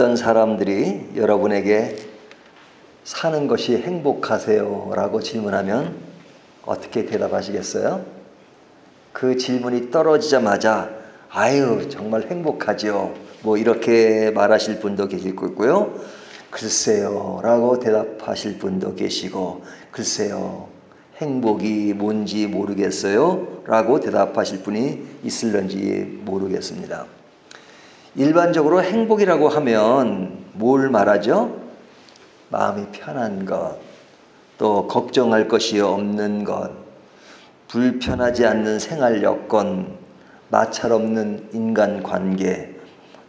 어떤 사람들이 여러분에게 사는 것이 행복하세요? 라고 질문하면 어떻게 대답하시겠어요? 그 질문이 떨어지자마자 아유, 정말 행복하죠. 뭐 이렇게 말하실 분도 계실 거고요. 글쎄요. 라고 대답하실 분도 계시고, 글쎄요. 행복이 뭔지 모르겠어요. 라고 대답하실 분이 있을런지 모르겠습니다. 일반적으로 행복이라고 하면 뭘 말하죠? 마음이 편한 것, 또 걱정할 것이 없는 것, 불편하지 않는 생활 여건, 마찰 없는 인간 관계,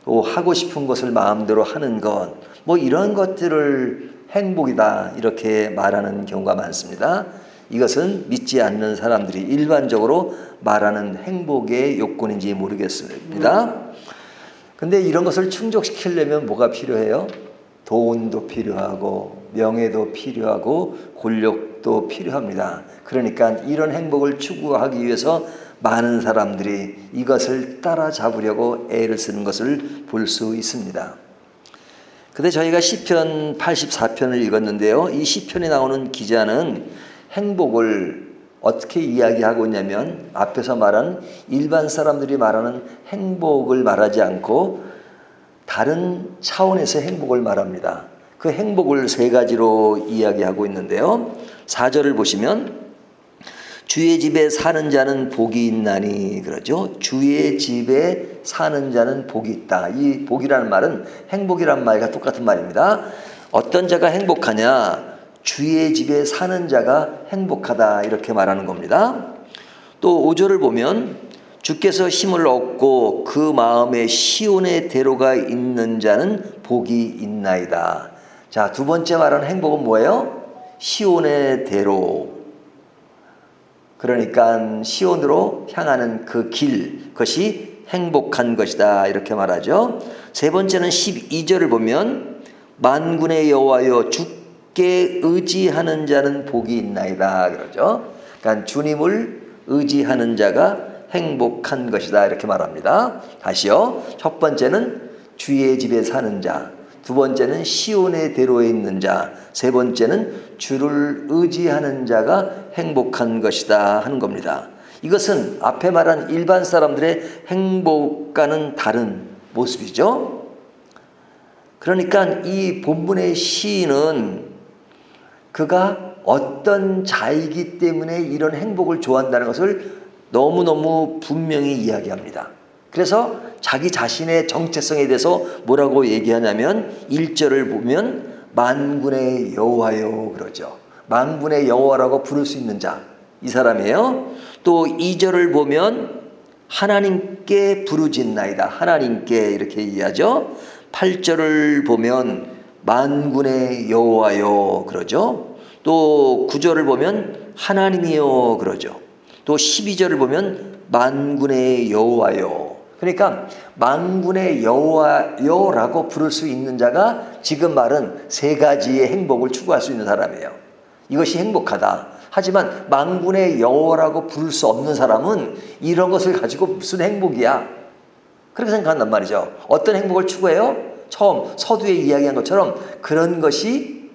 또 하고 싶은 것을 마음대로 하는 것, 뭐 이런 것들을 행복이다 이렇게 말하는 경우가 많습니다. 이것은 믿지 않는 사람들이 일반적으로 말하는 행복의 요건인지 모르겠습니다. 근데 이런 것을 충족시키려면 뭐가 필요해요? 돈도 필요하고 명예도 필요하고 권력도 필요합니다. 그러니까 이런 행복을 추구하기 위해서 많은 사람들이 이것을 따라잡으려고 애를 쓰는 것을 볼 수 있습니다. 근데 저희가 시편 84편을 읽었는데요. 이 시편에 나오는 기자는 행복을 어떻게 이야기하고 있냐면 앞에서 말한 일반 사람들이 말하는 행복을 말하지 않고 다른 차원에서 행복을 말합니다. 그 행복을 세 가지로 이야기하고 있는데요. 4절을 보시면 주의 집에 사는 자는 복이 있나니 그러죠. 주의 집에 사는 자는 복이 있다. 이 복이라는 말은 행복이란 말과 똑같은 말입니다. 어떤 자가 행복하냐? 주의 집에 사는 자가 행복하다 이렇게 말하는 겁니다. 또 5절을 보면 주께서 힘을 얻고 그 마음에 시온의 대로가 있는 자는 복이 있나이다. 자, 두 번째 말하는 행복은 뭐예요? 시온의 대로. 그러니까 시온으로 향하는 그 길, 그것이 행복한 것이다. 이렇게 말하죠. 세 번째는 12절을 보면 만군의 여호와여 주 께 의지하는 자는 복이 있나이다. 그러죠. 그러니까 주님을 의지하는 자가 행복한 것이다. 이렇게 말합니다. 다시요. 첫 번째는 주의 집에 사는 자. 두 번째는 시온의 대로에 있는 자, 세 번째는 주를 의지하는 자가 행복한 것이다 하는 겁니다. 이것은 앞에 말한 일반 사람들의 행복과는 다른 모습이죠. 그러니까 이 본문의 시인은 그가 어떤 자이기 때문에 이런 행복을 좋아한다는 것을 너무너무 분명히 이야기합니다. 그래서 자기 자신의 정체성에 대해서 뭐라고 얘기하냐면 1절을 보면 만군의 여호와요 그러죠. 만군의 여호와라고 부를 수 있는 자. 이 사람이에요. 또 2절을 보면 하나님께 부르짖나이다. 하나님께 이렇게 얘기하죠. 8절을 보면 만군의 여호와요 그러죠. 또 9절을 보면 하나님이요 그러죠. 또 12절을 보면 만군의 여호와요 그러니까 만군의 여호와여라고 부를 수 있는 자가 지금 말은 세 가지의 행복을 추구할 수 있는 사람이에요. 이것이 행복하다. 하지만 만군의 여호와라고 부를 수 없는 사람은 이런 것을 가지고 무슨 행복이야? 그렇게 생각한단 말이죠. 어떤 행복을 추구해요? 처음 서두에 이야기한 것처럼 그런 것이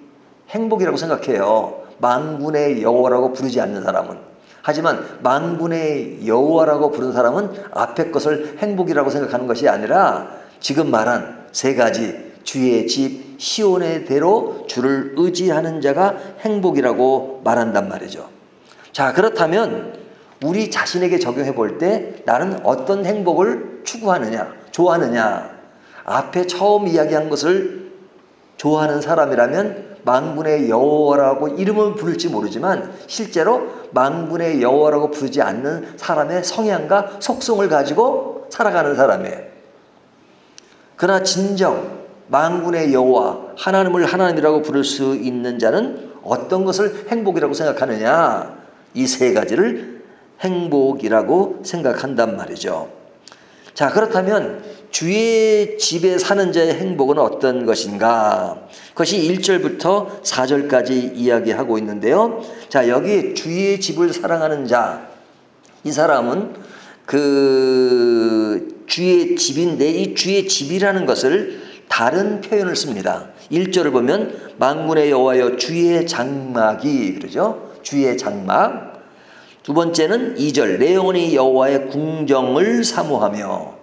행복이라고 생각해요. 만군의 여호와라고 부르지 않는 사람은. 하지만 만군의 여호와라고 부른 사람은 앞에 것을 행복이라고 생각하는 것이 아니라 지금 말한 세 가지 주의 집 시온의 대로 주를 의지하는 자가 행복이라고 말한단 말이죠. 자, 그렇다면 우리 자신에게 적용해 볼 때 나는 어떤 행복을 추구하느냐, 좋아하느냐. 앞에 처음 이야기한 것을 좋아하는 사람이라면 망군의 여호와라고 이름은 부를지 모르지만 실제로 망군의 여호와라고 부르지 않는 사람의 성향과 속성을 가지고 살아가는 사람이에요. 그러나 진정 망군의 여호와 하나님을 하나님이라고 부를 수 있는 자는 어떤 것을 행복이라고 생각하느냐? 이 세 가지를 행복이라고 생각한단 말이죠. 자, 그렇다면 주의 집에 사는 자의 행복은 어떤 것인가? 그것이 1절부터 4절까지 이야기하고 있는데요. 자, 여기 주의 집을 사랑하는 자, 이 사람은 그 주의 집인데 이 주의 집이라는 것을 다른 표현을 씁니다. 1절을 보면 만군의 여호와여 주의 장막이 그러죠. 주의 장막. 두 번째는 2절 내 영혼이 여호와의 궁정을 사모하며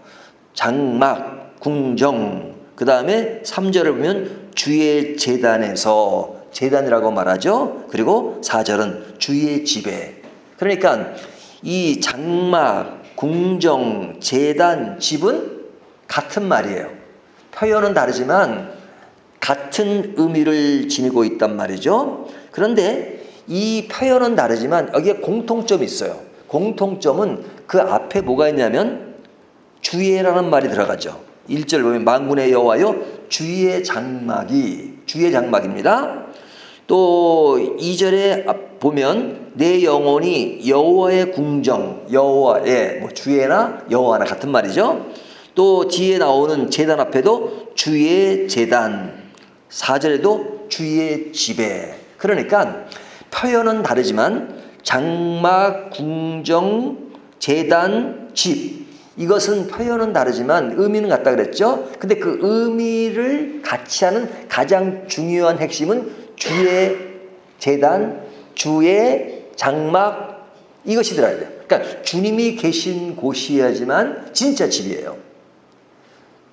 장막 궁정 그 다음에 3절을 보면 주의 재단에서 재단이라고 말하죠. 그리고 4절은 주의 집에 그러니까 이 장막 궁정 재단 집은 같은 말이에요. 표현은 다르지만 같은 의미를 지니고 있단 말이죠. 그런데 이 표현은 다르지만 여기에 공통점이 있어요. 공통점은 그 앞에 뭐가 있냐면 주의라는 말이 들어가죠. 1절 보면 만군의 여호와여 주의 장막이 주의 장막입니다. 또 2절에 보면 내 영혼이 여호와의 궁정 여호와의 뭐 주의나 여호와나 같은 말이죠. 또 뒤에 나오는 재단 앞에도 주의 재단 4절에도 주의 집에 그러니까 표현은 다르지만 장막 궁정 재단 집 이것은 표현은 다르지만 의미는 같다 그랬죠. 근데 그 의미를 같이 하는 가장 중요한 핵심은 주의 재단, 주의 장막 이것이 들어야 돼요. 그러니까 주님이 계신 곳이야지만 진짜 집이에요.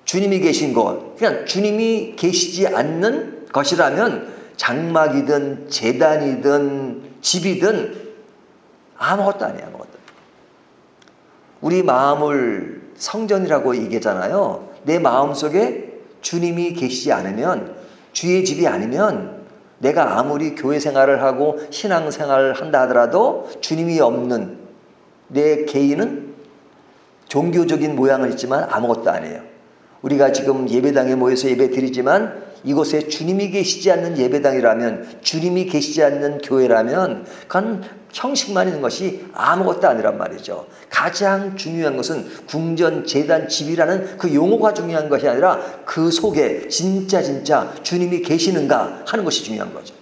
주님이 계신 곳. 그냥 주님이 계시지 않는 것이라면 장막이든 재단이든 집이든 아무것도 아니야, 아무것도. 우리 마음을 성전이라고 얘기하잖아요. 내 마음 속에 주님이 계시지 않으면 주의 집이 아니면 내가 아무리 교회 생활을 하고 신앙 생활을 한다 하더라도 주님이 없는 내 개인은 종교적인 모양을 있지만 아무것도 아니에요. 우리가 지금 예배당에 모여서 예배 드리지만 이곳에 주님이 계시지 않는 예배당이라면 주님이 계시지 않는 교회라면 그건 형식만 있는 것이 아무것도 아니란 말이죠. 가장 중요한 것은 궁전, 재단, 집이라는 그 용어가 중요한 것이 아니라 그 속에 진짜 진짜 주님이 계시는가 하는 것이 중요한 거죠.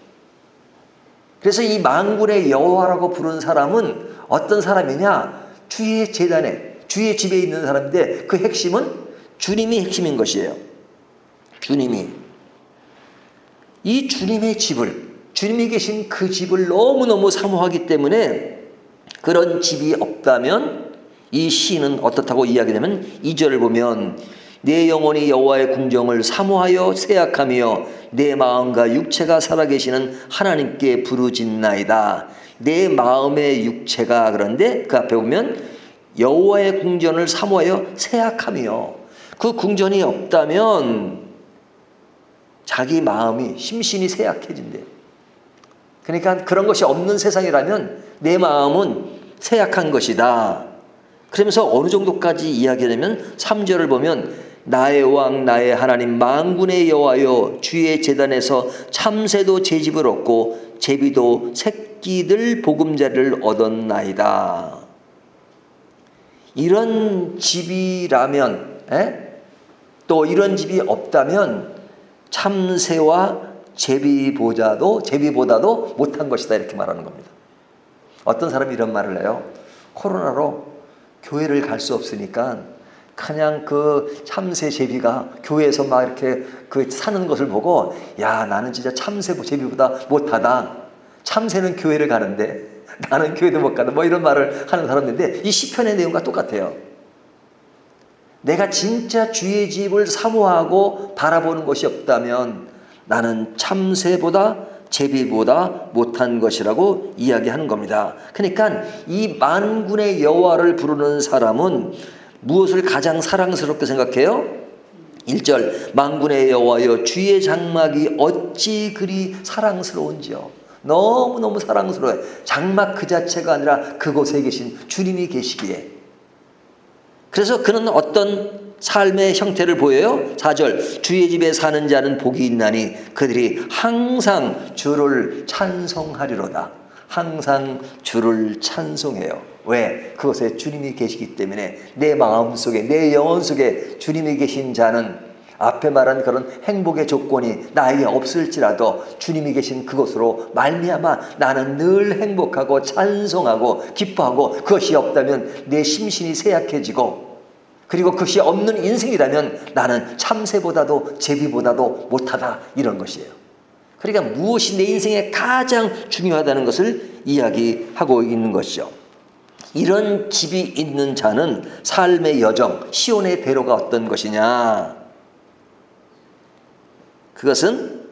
그래서 이 만군의 여호와라고 부른 사람은 어떤 사람이냐? 주의 재단에 주의 집에 있는 사람인데 그 핵심은 주님이 핵심인 것이에요. 주님이 이 주님의 집을 주님이 계신 그 집을 너무너무 사모하기 때문에 그런 집이 없다면 이 시는 어떻다고 이야기되면 2절을 보면 내 영혼이 여호와의 궁정을 사모하여 세약하며 내 마음과 육체가 살아계시는 하나님께 부르짖나이다. 내 마음의 육체가 그런데 그 앞에 보면 여호와의 궁전을 사모하여 세약하며 그 궁전이 없다면 자기 마음이 심신이 세약해진대요. 그러니까 그런 것이 없는 세상이라면 내 마음은 세약한 것이다. 그러면서 어느 정도까지 이야기하냐면 3절을 보면 나의 왕 나의 하나님 만군의 여호와여 주의 재단에서 참새도 제 집을 얻고 제비도 새끼들 보금자리를 얻었나이다. 이런 집이라면 에? 또 이런 집이 없다면 참새와 제비보다도 제비보다도 못한 것이다 이렇게 말하는 겁니다. 어떤 사람이 이런 말을 해요. 코로나로 교회를 갈 수 없으니까 그냥 그 참새 제비가 교회에서 막 이렇게 그 사는 것을 보고 야 나는 진짜 참새 제비보다 못하다. 참새는 교회를 가는데 나는 교회도 못 가는 뭐 이런 말을 하는 사람인데 이 시편의 내용과 똑같아요. 내가 진짜 주의 집을 사모하고 바라보는 것이 없다면 나는 참새보다 제비보다 못한 것이라고 이야기하는 겁니다. 그러니까 이 만군의 여호와를 부르는 사람은 무엇을 가장 사랑스럽게 생각해요? 1절 만군의 여호와여 주의 장막이 어찌 그리 사랑스러운지요. 너무너무 사랑스러워요. 장막 그 자체가 아니라 그곳에 계신 주님이 계시기에. 그래서 그는 어떤 삶의 형태를 보여요? 4절 주의 집에 사는 자는 복이 있나니 그들이 항상 주를 찬송하리로다. 항상 주를 찬송해요. 왜? 그곳에 주님이 계시기 때문에 내 마음 속에 내 영혼 속에 주님이 계신 자는 앞에 말한 그런 행복의 조건이 나에게 없을지라도 주님이 계신 그곳으로 말미암아 나는 늘 행복하고 찬송하고 기뻐하고 그것이 없다면 내 심신이 쇠약해지고 그리고 그것이 없는 인생이라면 나는 참새보다도 제비보다도 못하다 이런 것이에요. 그러니까 무엇이 내 인생에 가장 중요하다는 것을 이야기하고 있는 것이죠. 이런 집이 있는 자는 삶의 여정, 시온의 대로가 어떤 것이냐? 그것은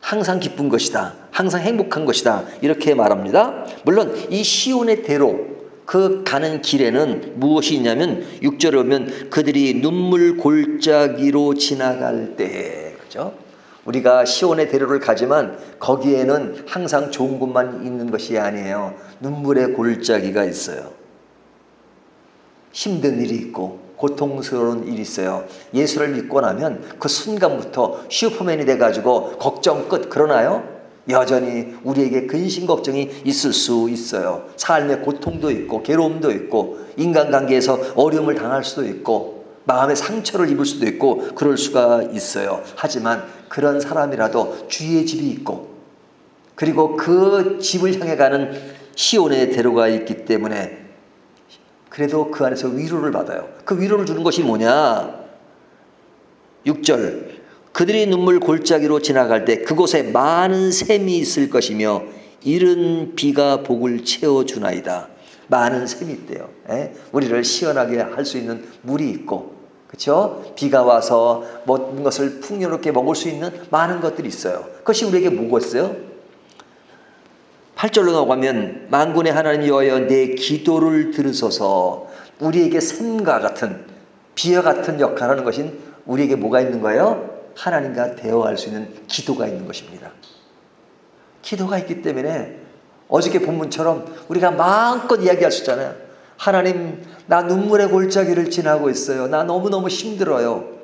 항상 기쁜 것이다. 항상 행복한 것이다. 이렇게 말합니다. 물론 이 시온의 대로 그 가는 길에는 무엇이 있냐면 6절에 오면 그들이 눈물 골짜기로 지나갈 때 그죠? 우리가 시온의 대로를 가지만 거기에는 항상 좋은 곳만 있는 것이 아니에요. 눈물의 골짜기가 있어요. 힘든 일이 있고 고통스러운 일이 있어요. 예수를 믿고 나면 그 순간부터 슈퍼맨이 돼가지고 걱정 끝 그러나요? 여전히 우리에게 근심 걱정이 있을 수 있어요. 삶의 고통도 있고 괴로움도 있고 인간관계에서 어려움을 당할 수도 있고 마음의 상처를 입을 수도 있고 그럴 수가 있어요. 하지만 그런 사람이라도 주의 집이 있고 그리고 그 집을 향해 가는 시온의 대로가 있기 때문에 그래도 그 안에서 위로를 받아요. 그 위로를 주는 것이 뭐냐? 6절. 그들이 눈물 골짜기로 지나갈 때 그곳에 많은 샘이 있을 것이며 이른 비가 복을 채워주나이다. 많은 샘이 있대요. 에? 예? 우리를 시원하게 할 수 있는 물이 있고, 그렇죠? 비가 와서 모든 것을 풍요롭게 먹을 수 있는 많은 것들이 있어요. 그것이 우리에게 뭐겠어요? 8절로 넘어가면 만군의 하나님 여호여 내 기도를 들으소서 우리에게 샘과 같은 비와 같은 역할을 하는 것인 우리에게 뭐가 있는 거예요? 하나님과 대화할 수 있는 기도가 있는 것입니다. 기도가 있기 때문에 어저께 본문처럼 우리가 마음껏 이야기할 수 있잖아요. 하나님, 나 눈물의 골짜기를 지나고 있어요. 나 너무너무 힘들어요.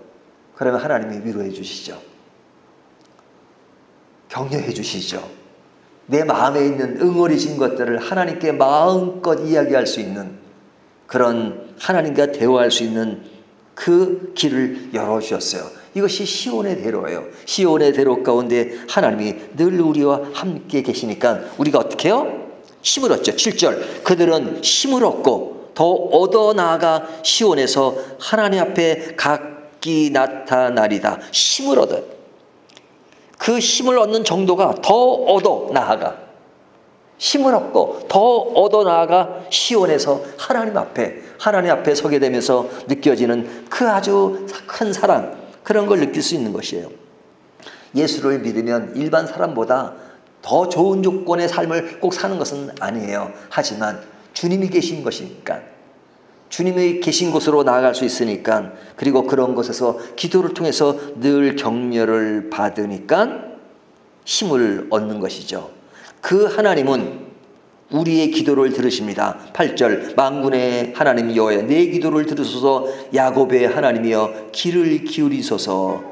그러면 하나님이 위로해 주시죠. 격려해 주시죠. 내 마음에 있는 응어리진 것들을 하나님께 마음껏 이야기할 수 있는 그런 하나님과 대화할 수 있는 그 길을 열어주셨어요. 이것이 시온의 대로예요. 시온의 대로 가운데 하나님이 늘 우리와 함께 계시니까 우리가 어떻게 해요? 힘을 얻죠. 7절. 그들은 힘을 얻고 더 얻어 나아가 시온에서 하나님 앞에 각기 나타나리다. 힘을 얻어요. 그 힘을 얻는 정도가 더 얻어 나아가 힘을 얻고 더 얻어 나아가 시온에서 하나님 앞에 하나님 앞에 서게 되면서 느껴지는 그 아주 큰 사랑 그런 걸 느낄 수 있는 것이에요. 예수를 믿으면 일반 사람보다 더 좋은 조건의 삶을 꼭 사는 것은 아니에요. 하지만 주님이 계신 것이니까 주님이 계신 곳으로 나아갈 수 있으니까 그리고 그런 곳에서 기도를 통해서 늘 격려를 받으니까 힘을 얻는 것이죠. 그 하나님은 우리의 기도를 들으십니다. 8절 만군의 하나님 여호와 내 기도를 들으소서 야곱의 하나님이여 귀를 기울이소서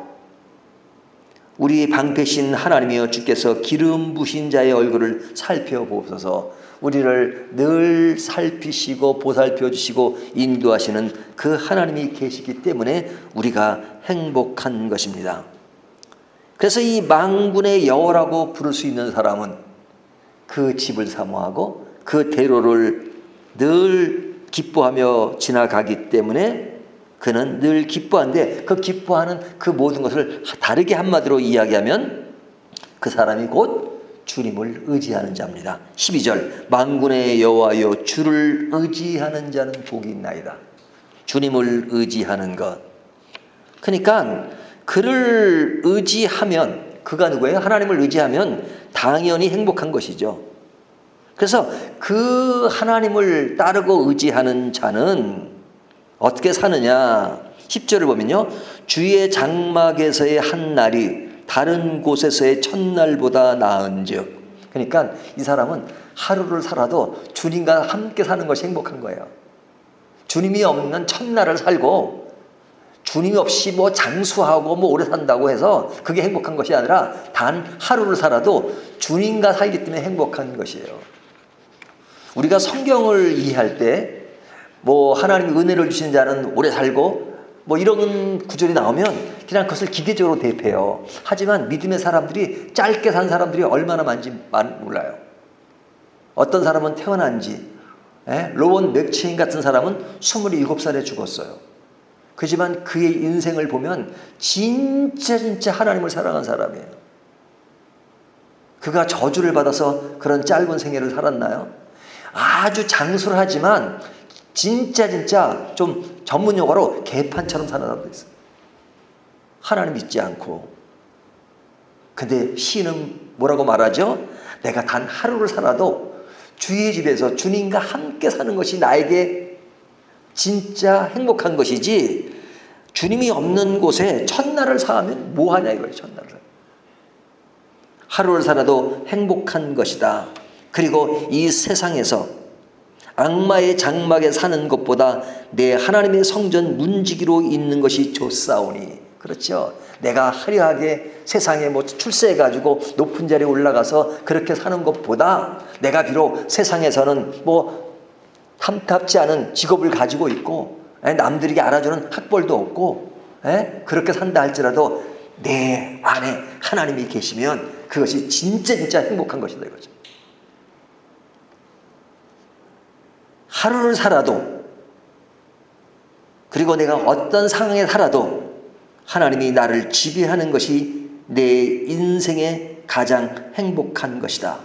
우리 방패신 하나님이여 주께서 기름 부신 자의 얼굴을 살펴보소서 우리를 늘 살피시고 보살펴 주시고 인도하시는 그 하나님이 계시기 때문에 우리가 행복한 것입니다. 그래서 이 망군의 여호라고 부를 수 있는 사람은 그 집을 사모하고 그 대로를 늘 기뻐하며 지나가기 때문에 그는 늘 기뻐하는데 그 기뻐하는 그 모든 것을 다르게 한마디로 이야기하면 그 사람이 곧 주님을 의지하는 자입니다. 12절 만군의 여호와여 주를 의지하는 자는 복이 있나이다. 주님을 의지하는 것. 그러니까 그를 의지하면 그가 누구예요? 하나님을 의지하면 당연히 행복한 것이죠. 그래서 그 하나님을 따르고 의지하는 자는 어떻게 사느냐? 10절을 보면요. 주의 장막에서의 한 날이 다른 곳에서의 첫날보다 나은즉 그러니까 이 사람은 하루를 살아도 주님과 함께 사는 것이 행복한 거예요. 주님이 없는 첫날을 살고 주님이 없이 뭐 장수하고 뭐 오래 산다고 해서 그게 행복한 것이 아니라 단 하루를 살아도 주님과 살기 때문에 행복한 것이에요. 우리가 성경을 이해할 때 뭐 하나님이 은혜를 주신 자는 오래 살고 뭐 이런 구절이 나오면 그냥 그것을 기계적으로 대입해요. 하지만 믿음의 사람들이 짧게 산 사람들이 얼마나 많은지 몰라요. 어떤 사람은 태어난 지 예? 로원 맥체인 같은 사람은 27살에 죽었어요. 그지만 그의 인생을 보면 진짜 진짜 하나님을 사랑한 사람이에요. 그가 저주를 받아서 그런 짧은 생애를 살았나요? 아주 장술하지만 진짜 진짜 좀 전문 용어로 개판처럼 사는 사람도 있어요. 하나님 믿지 않고. 근데 시는 뭐라고 말하죠? 내가 단 하루를 살아도 주의 집에서 주님과 함께 사는 것이 나에게 진짜 행복한 것이지 주님이 없는 곳에 첫날을 사면 뭐하냐 이거예요 첫날을 하루를 살아도 행복한 것이다 그리고 이 세상에서 악마의 장막에 사는 것보다 내 하나님의 성전 문지기로 있는 것이 좋사오니 그렇죠 내가 화려하게 세상에 뭐 출세해가지고 높은 자리에 올라가서 그렇게 사는 것보다 내가 비록 세상에서는 뭐 탐탁지 않은 직업을 가지고 있고 남들에게 알아주는 학벌도 없고 그렇게 산다 할지라도 내 안에 하나님이 계시면 그것이 진짜 진짜 행복한 것이다 이거죠. 하루를 살아도 그리고 내가 어떤 상황에 살아도 하나님이 나를 지배하는 것이 내 인생의 가장 행복한 것이다.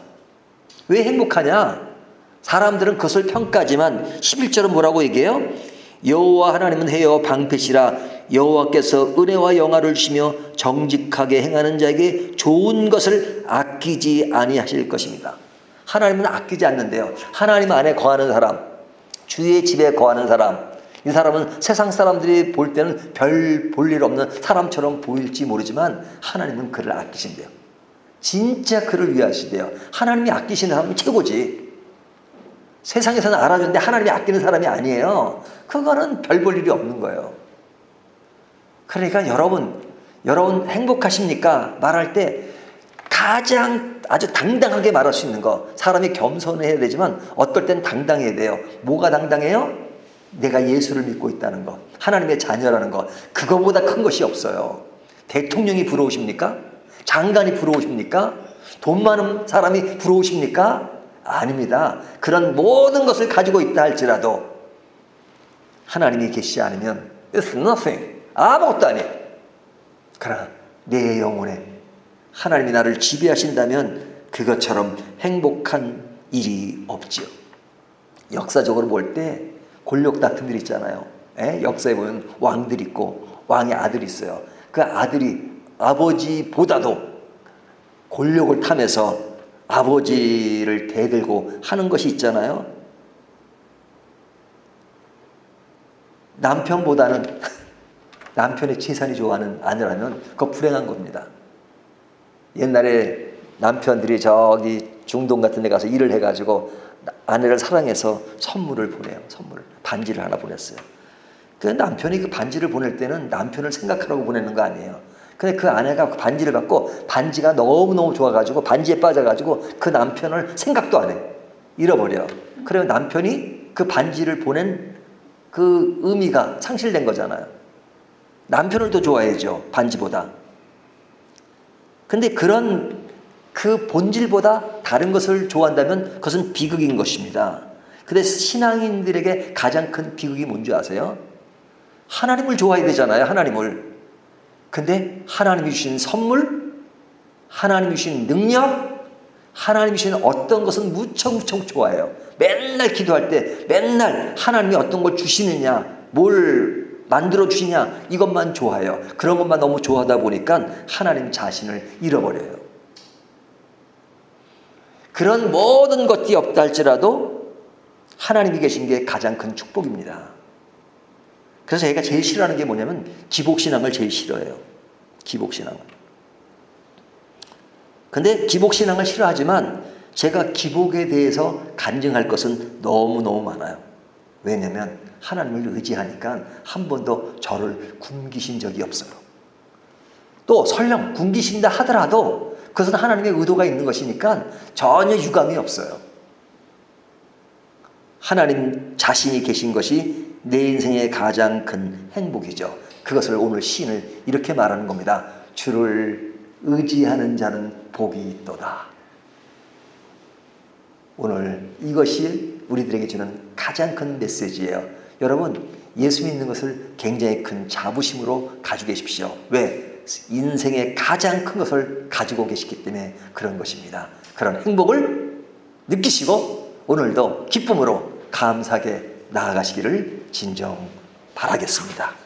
왜 행복하냐? 사람들은 그것을 평가지만 11절은 뭐라고 얘기해요? 여호와 하나님은 해여 방패시라 여호와께서 은혜와 영화를 주시며 정직하게 행하는 자에게 좋은 것을 아끼지 아니하실 것입니다. 하나님은 아끼지 않는데요. 하나님 안에 거하는 사람, 주의 집에 거하는 사람, 이 사람은 세상 사람들이 볼 때는 별 볼 일 없는 사람처럼 보일지 모르지만 하나님은 그를 아끼신대요. 진짜 그를 위하시대요. 하나님이 아끼시는 사람은 최고지. 세상에서는 알아주는데 하나님이 아끼는 사람이 아니에요. 그거는 별 볼 일이 없는 거예요. 그러니까 여러분, 여러분 행복하십니까? 말할 때 가장 아주 당당하게 말할 수 있는 거. 사람이 겸손해야 되지만 어떨 땐 당당해야 돼요. 뭐가 당당해요? 내가 예수를 믿고 있다는 거. 하나님의 자녀라는 거. 그거보다 큰 것이 없어요. 대통령이 부러우십니까? 장관이 부러우십니까? 돈 많은 사람이 부러우십니까? 아닙니다. 그런 모든 것을 가지고 있다 할지라도 하나님이 계시지 않으면 it's nothing. 아무것도 아니에요. 그러나 내 영혼에 하나님이 나를 지배하신다면 그것처럼 행복한 일이 없지요. 역사적으로 볼 때 권력 다툼들 있잖아요. 에? 역사에 보면 왕들 있고 왕의 아들이 있어요. 그 아들이 아버지보다도 권력을 탐해서 아버지를 대들고 하는 것이 있잖아요. 남편보다는 남편의 재산이 좋아하는 아내라면 그거 불행한 겁니다. 옛날에 남편들이 저기 중동 같은 데 가서 일을 해가지고 아내를 사랑해서 선물을 보내요. 선물을. 반지를 하나 보냈어요. 그 남편이 그 반지를 보낼 때는 남편을 생각하라고 보내는 거 아니에요. 근데 그 아내가 그 반지를 받고 반지가 너무너무 좋아가지고 반지에 빠져가지고 그 남편을 생각도 안 해. 잃어버려. 그러면 남편이 그 반지를 보낸 그 의미가 상실된 거잖아요. 남편을 더 좋아해야죠. 반지보다. 근데 그런 그 본질보다 다른 것을 좋아한다면 그것은 비극인 것입니다. 근데 신앙인들에게 가장 큰 비극이 뭔지 아세요? 하나님을 좋아해야 되잖아요. 하나님을. 근데 하나님이 주신 선물, 하나님이 주신 능력, 하나님이 주신 어떤 것은 무척 무척 좋아해요. 맨날 기도할 때 맨날 하나님이 어떤 걸 주시느냐, 뭘 만들어 주시냐 이것만 좋아해요. 그런 것만 너무 좋아하다 보니까 하나님 자신을 잃어버려요. 그런 모든 것이 없다 할지라도 하나님이 계신 게 가장 큰 축복입니다. 그래서 제가 제일 싫어하는 게 뭐냐면 기복신앙을 제일 싫어해요. 기복신앙을. 근데 기복신앙을 싫어하지만 제가 기복에 대해서 간증할 것은 너무너무 많아요. 왜냐면 하나님을 의지하니까 한 번도 저를 굶기신 적이 없어요. 또 설령 굶기신다 하더라도 그것은 하나님의 의도가 있는 것이니까 전혀 유감이 없어요. 하나님 자신이 계신 것이 내 인생의 가장 큰 행복이죠. 그것을 오늘 시인을 이렇게 말하는 겁니다. 주를 의지하는 자는 복이 있도다. 오늘 이것이 우리들에게 주는 가장 큰 메시지예요. 여러분, 예수 믿는 것을 굉장히 큰 자부심으로 가지고 계십시오. 왜? 인생의 가장 큰 것을 가지고 계시기 때문에 그런 것입니다. 그런 행복을 느끼시고 오늘도 기쁨으로 감사하게 나아가시기를 진정 바라겠습니다.